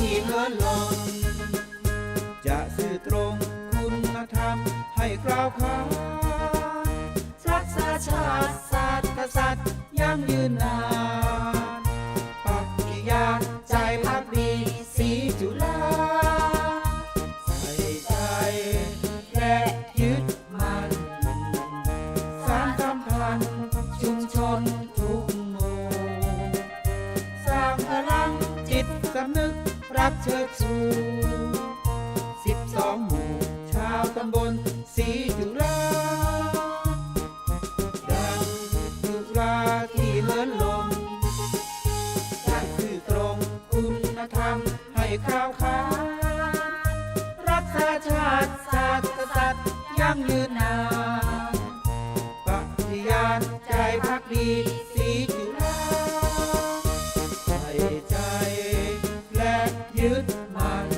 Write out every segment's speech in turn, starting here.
ที่เลือนลนจะสื่อตรงคุณธรรมให้กล่าวคารักษชาติศาสตร์กษัตริย์ยั่งยืนนานปักกิยาใจพักดีสีจุฬาใส่ใจและยึดมันสารสัพันชุมชนทุกหม่สร้างพลังจิตสำนึก รักเชิดชูสิบสองหมู่ชาวตำบลสีจุฬาดังจุฬาที่เลื่อนลมด้านคือตรงคุณธรรมให้ข้าวขานรักษาชาติศาสตร์กษัตริย์ยั่งยืนนานปฏิญาณใจพักดี ยึดมั่น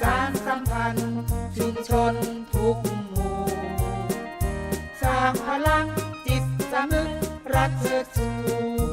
สารสัมพันธ์ชุมชนทุกหมู่สร้างพลังจิตสำนึกรักเชิดชู